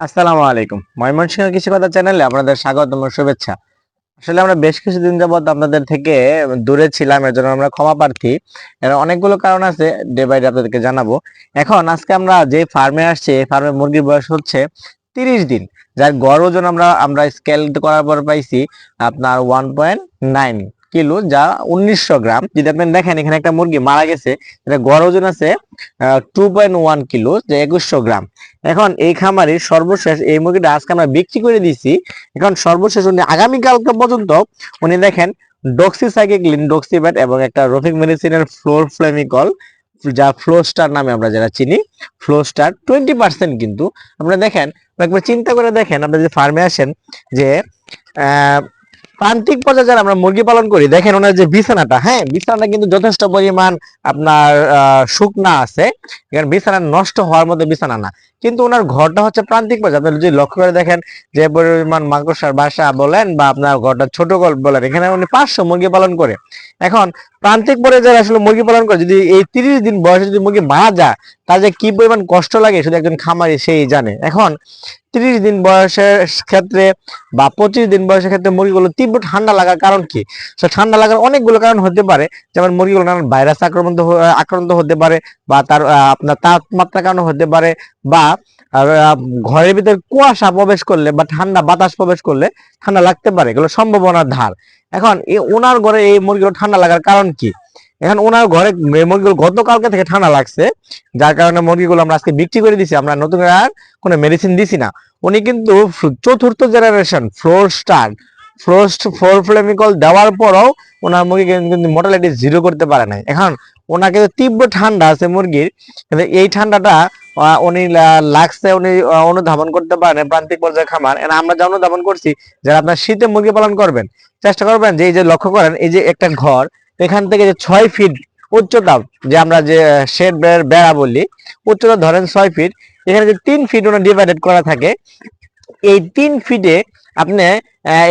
আসসালামু আলাইকুম। ময়মনসিংহ কৃষি কথা চ্যানেলে আপনাদের স্বাগত ও শুভেচ্ছা। আসলে আমরা বেশ কিছুদিন যাবত আপনাদের থেকে দূরে ছিলাম, এর জন্য আমরা ক্ষমা প্রার্থী। এর অনেকগুলো কারণ আছে ডে বাই ডে আপনাদেরকে জানাব। এখন আজকে আমরা যে ফার্মে আসছি, এই ফার্মে মুরগির বয়স হচ্ছে তিরিশ দিন। যার গড় ওজন আমরা আমরা স্কেল করার পর পাইছি আপনার ওয়ান পয়েন্ট নাইন কিলো, যা উনিশশো গ্রাম। যদি আপনি দেখেন, এখানে একটা মুরগি মারা গেছে এটা গড় ওজন আছে টু পয়েন্ট ওয়ান কিলো, যে একুশশো গ্রাম। এখন এই খামারের সর্বশেষ, এই মুরগিটা আজকে আমরা বিক্রি করে দিছি এখন সর্বশেষ উনি আগামীকালকে পর্যন্ত উনি দেখেন ডক্সিসাইক্লিন ডক্সিব্যাট এবং একটা রফিক মেডিসিনের ফ্লোর ফ্লেমিকল যা ফ্লোস্টার নামে আমরা যারা চিনি ফ্লোস্টার টোয়েন্টি পার্সেন্ট কিন্তু। আপনারা দেখেন, একবার চিন্তা করে দেখেন, আপনারা যে ফার্মে আসেন যে প্রান্তিক পর্যায়ে যারা আমরা মুরগি পালন করি, দেখেন ওনার যে বিছানাটা হ্যাঁ বিছানাটা কিন্তু যথেষ্ট পরিমাণ আপনার শুকনা আছে। এখানে বিছানা নষ্ট হওয়ার মধ্যে বিছানা না। কিন্তু ওনার ঘরটা হচ্ছে প্রান্তিক পর্যায়ে। আপনি যদি লক্ষ্য করে দেখেন, যে পরিমাণ মাকড়সার বাসা বলেন বা আপনার ঘরটা ছোট গল্প বলেন, এখানে উনি পাঁচশো মুরগি পালন করে। এখন প্রান্তিক পর্যায়ে যারা আসলে মুরগি পালন করে, যদি এই তিরিশ দিন বয়সে যদি মুরগি মারা যায় তার যে কি পরিমাণ কষ্ট লাগে শুধু একজন খামারি সেই জানে। এখন তিরিশ দিন বয়সের ক্ষেত্রে বা পঁচিশ দিন বয়সের ক্ষেত্রে মুরগিগুলো তীব্র ঠান্ডা লাগার কারণ কি? সে ঠান্ডা লাগার অনেকগুলো কারণ হতে পারে। যেমন মুরগিগুলো নানান ভাইরাস আক্রান্ত হ- আক্রান্ত হতে পারে বা তার আপনার তাপমাত্রার কারণে হতে পারে বা ঘরের ভিতরে কুয়াশা প্রবেশ করলে বা ঠান্ডা বাতাস প্রবেশ করলে ঠান্ডা লাগতে পারে। এগুলো সম্ভাবনার ধার। এখন এই ওনার ঘরে এই মুরগিগুলো ঠান্ডা লাগার কারণ কি? এখন ওনার ঘরে মুরগিগুলো গতকালকে থেকে ঠান্ডা লাগছে, যার কারণে মুরগিগুলো আমরা আজকে বিক্রি করে দিছি, আমরা নতুন আর কোনো মেডিসিন দিছি না। উনি কিন্তু চতুর্থ generation floor star frost four ফ্লেমিকল দেওয়ার পরও ওনার মুরগি কিন্তু মোটালিটি জিরো করতে পারে নাই। এখন ওনাকে তীব্র ঠান্ডা আছে মুরগির এই ঠান্ডাটা উনি লাগছে, উনি অনুধাবন করতে পারেন প্রান্তিক পর্যায়ে খামার। আমরা যা অনুধাবন করছি, যারা আপনার শীতে মুরগি পালন করবেন, চেষ্টা করবেন যে এই যে লক্ষ্য করেন, এই যে একটা ঘর এখান থেকে যে ছয় ফিট উচ্চতা, যে আমরা যে শেড বেড়া বলি, উচ্চতা ধরেন ছয় ফিট এখানে যে তিন ফিট ওনার ডিভাইডেড করা থাকে, এই তিন ফিটে আপনি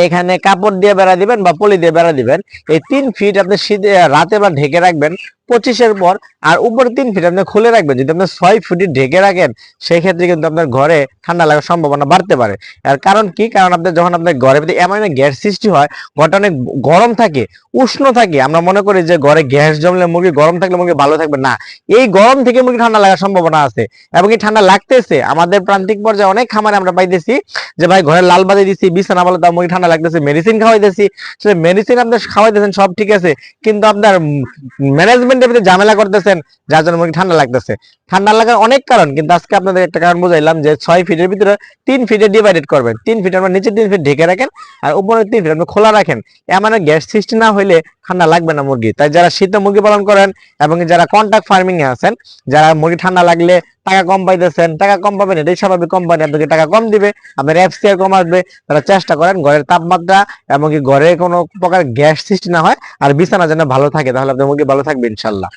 এখানে কাপড় দিয়ে বেড়া দিবেন বা পলি দিয়ে বেড়া দিবেন। এই তিন ফিট আপনি শীতে রাতে বা ঢেকে রাখবেন পঁচিশের পর, আর উপরে তিন ফিট আপনি খুলে রাখবেন। যদি আপনি ছয় ফিট ঢেকে রাখেন সেই ক্ষেত্রে কিন্তু আপনার ঘরে ঠান্ডা লাগার সম্ভাবনা বাড়তে পারে। আর কারণ কি? কারণ আপনার যখন আপনার ভিতরে এমন গ্যাস সৃষ্টি হয়, ঘরটা অনেক গরম থাকে, উষ্ণ থাকে। আমরা মনে করি যে ঘরে গ্যাস জমলে মুরগি গরম থাকলে মুরগি ভালো থাকবে না। এই গরম থেকে মুরগি ঠান্ডা লাগার সম্ভাবনা আছে। এবং এই ঠান্ডা লাগতেছে। আমাদের প্রান্তিক পর্যায়ে অনেক খামারে আমরা পাইতেছি যে, ভাই, ঘরে লাল বাতি দিচ্ছি বিছানা বলে তাও মুরগি ঠান্ডা লাগতেছে মেডিসিন খাওয়াইতেছি সে মেডিসিন আপনি খাওয়াইতেছেন, সব ঠিক আছে, কিন্তু আপনার ম্যানেজমেন্টের ভিতরে ঝামেলা করতেছেন, যার জন্য মুরগি ঠান্ডা লাগতেছে। ঠান্ডা লাগার অনেক কারণ, কিন্তু আজকে আপনাদের একটা কারণ বুঝাইলাম যে ছয় ফিটের ভিতরে তিন ফিটে ডিভাইডেড করবেন। তিন ফিট আপনার নিচে তিন ফিট ঢেকে রাখেন, আর উপরে তিন ফিট আপনি খোলা রাখেন। এমন গ্যাস সৃষ্টি না হইলে ঠান্ডা লাগবে না মুরগি। তাই যারা শীতে মুরগি পালন করেন এবং যারা কন্ট্রাক্ট ফার্মিং এ আছেন, যারা মুরগি ঠান্ডা লাগলে টাকা কম পাইতেছেন, টাকা কম পাবেন এটাই স্বাভাবিক কোম্পানি আপনাকে টাকা কম দিবে, আপনার এফসিআর কম আসবে, তারা চেষ্টা করেন ঘরের তাপমাত্রা এমনকি ঘরে কোনো প্রকার গ্যাস সৃষ্টি না হয়, আর বিছানা যেন ভালো থাকে, তাহলে আপনার মুরগি ভালো থাকবে ইনশাল্লাহ।